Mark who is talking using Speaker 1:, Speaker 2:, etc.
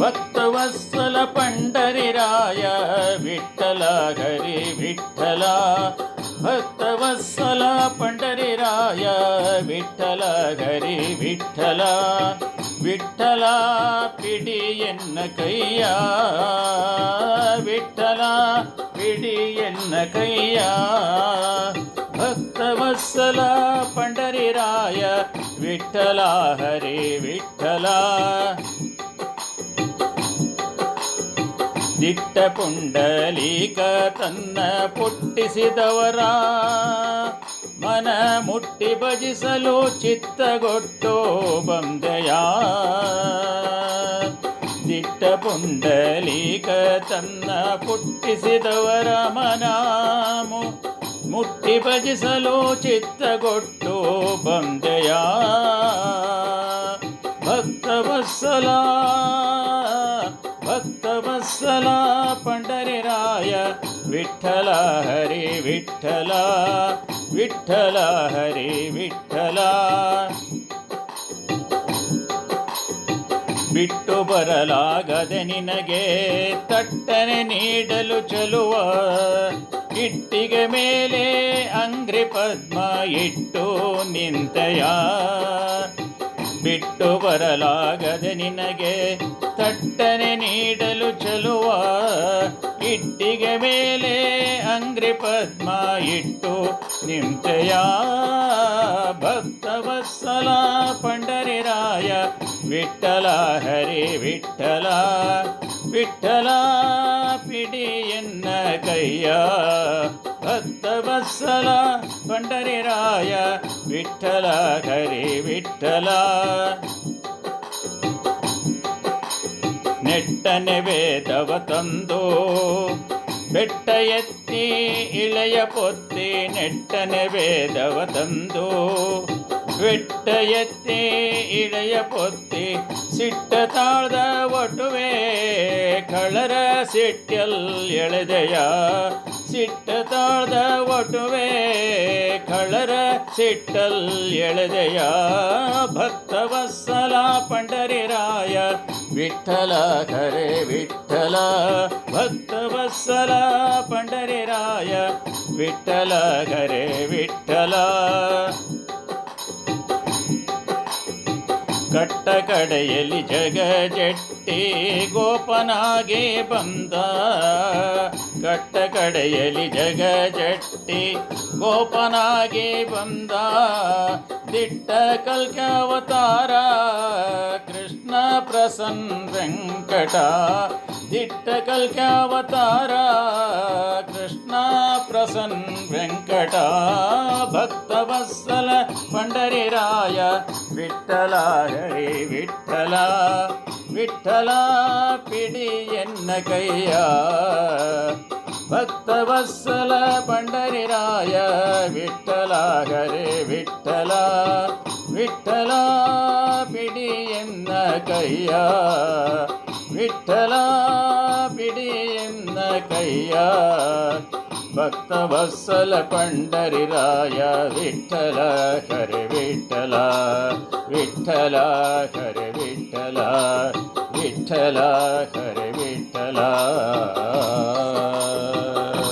Speaker 1: ಭಕ್ತವತ್ಸಲ ಪಂಡರಿರಾಯ ವಿಠಲ ಹರಿ ವಿಠಲ ಭಕ್ತವತ್ಸಲ ಪಂಡರಿರಾಯ ವಿಠಲ ಹರಿ ವಿಠಲ ವಿಠಲ ಪಿಡಿ ಎನ್ನ ಕೈಯ ವಿಠಲ ಪಿಡಿ ಎನ್ನ ಕೈಯ ಭಕ್ತವತ್ಸಲ ಪಂಡರಿರಾಯ ವಿಠಲ ಹರಿ ವಿಠಲ ದಿಟ್ಟ ಪುಂಡಲೀಕ ತನ್ನ ಪುಟ್ಟಿಸಿದವರ. ಮನ ಮುಟ್ಟಿ ಭಜಿಸಲು ಚಿತ್ತಗೊಟ್ಟು ಬಂದೆಯ. ದಿಟ್ಟ ಪುಂಡಲೀಕ ತನ್ನ ಪುಟ್ಟಿಸಿದವರ ಮನ ಮುಟ್ಟಿ ಭಜಿಸಲು ಚಿತ್ತಗೊಟ್ಟು ಬಂದೆಯ. ಭಕ್ತವತ್ಸಲ ಪಂಡರಿರಾಯ ವಿಠಲ ಹರಿ ವಿಠಲ ವಿಠಲ ಹರಿ ವಿಠಲ. ಬಿಟ್ಟು ಬರಲಾಗದೆ ನಿನಗೆ ತಟ್ಟನೆ ನೀಡಲು ಚಲುವ, ಇಟ್ಟಿಗೆ ಮೇಲೆ ಅಂಗ್ರಿ ಪದ್ಮ ಇಟ್ಟು ನಿಂತೆಯ. ಬಿಟ್ಟು ಬರಲಾಗದೆ ನಿನಗೆ ತಟ್ಟನೆ ನೀಡಲು ಚಲುವ ಇಟ್ಟಿಗೆ ಮೇಲೆ ಅಂಗ್ರಿ ಪದ್ಮ ಇಟ್ಟು ನಿಂತೆಯ ಭಕ್ತವತ್ಸಲ ಪಂಡರಿರಾಯ ವಿಠಲ ಹರಿ ವಿಠಲ ವಿಠಲ ಪಿಡಿ ಎನ್ನ ಕೈಯ ಭಕ್ತವತ್ಸಲ ಪಂಡರಿರಾಯ ವಿಠಲ ಹರಿ ವಿಠಲ ನೆಟ್ಟನೆ ವೇದವ ತಂದು ಬೆಟ್ಟ ಎತ್ತಿ ಇಳೆಯ ಪೊತ್ತಿ ನೆಟ್ಟನೆ ವೇದವ ತಂದು ಬೆಟ್ಟ ಎತ್ತಿ ಇಳೆಯ ಪೊತ್ತಿ ಸಿಟ್ಟ ತಾಳ್ದ ಒಟುವೆ ಕಳರ ಸಿಟ್ಟಲ್ ಎಳೆದೆಯ ಸಿಟ್ಟ ತಾಳ್ದ ಒಟುವೆ ಕಳರ ಸಿಟ್ಟಲ್ ಎಳೆದೆಯ ಭಕ್ತವತ್ಸಲ ಪಂಡರಿರಾಯ ವಿಠಲ ಕರೆ ವಿಠಲ ಭಕ್ತವತ್ಸಲ ಪಂಡರಿರಾಯ ವಿಠಲ ಕರೆ ವಿಠಲ. ಕಟ್ಟ ಕಡೆಯಲ್ಲಿ ಜಗ ಜಟ್ಟಿ ಗೋಪನಾಗೆ ಬಂದ. ಕಟ್ಟ ಕಡೆಯಲ್ಲಿ ಜಗ ಜಟ್ಟಿ ಗೋಪನಾಗೆ ಬಂದ. ದಿಟ್ಟ ಕಲ್ಕಾವತಾರ ಕೃಷ್ಣ ಪ್ರಸನ್ನ ವೆಂಕಟ ದಿಟ್ಟ ಕಲ್ಕಾವತಾರ ಕೃಷ್ಣ ಪ್ರಸನ್ ವೆಂಕಟ ಭಕ್ತವತ್ಸಲ ಪಂಡರಿರಾಯ ವಿಠಲ ಹರಿ ವಿಠಲ ವಿಠಲ ಪಿಡಿ ಎನ್ನ ಕೈಯ ಭಕ್ತವತ್ಸಲ ಪಂಡರಿರಾಯ ವಿಠಲ ಹರಿ ವಿಠಲ ವಿಠಲ ಪಿಡಿ ಎನ್ನ ಕೈಯ ವಿಠಲ ಪಿಡಿ ಎನ್ನ ಕೈಯ ಭಕ್ತವತ್ಸಲ ಪಂಡರಿರಾಯ ವಿಠಲ ಕರೆ ವಿಠಲ ವಿಠಲ ಕರೆ ವಿಠಲ ವಿಠಲ ಕರೆ ವಿಠಲ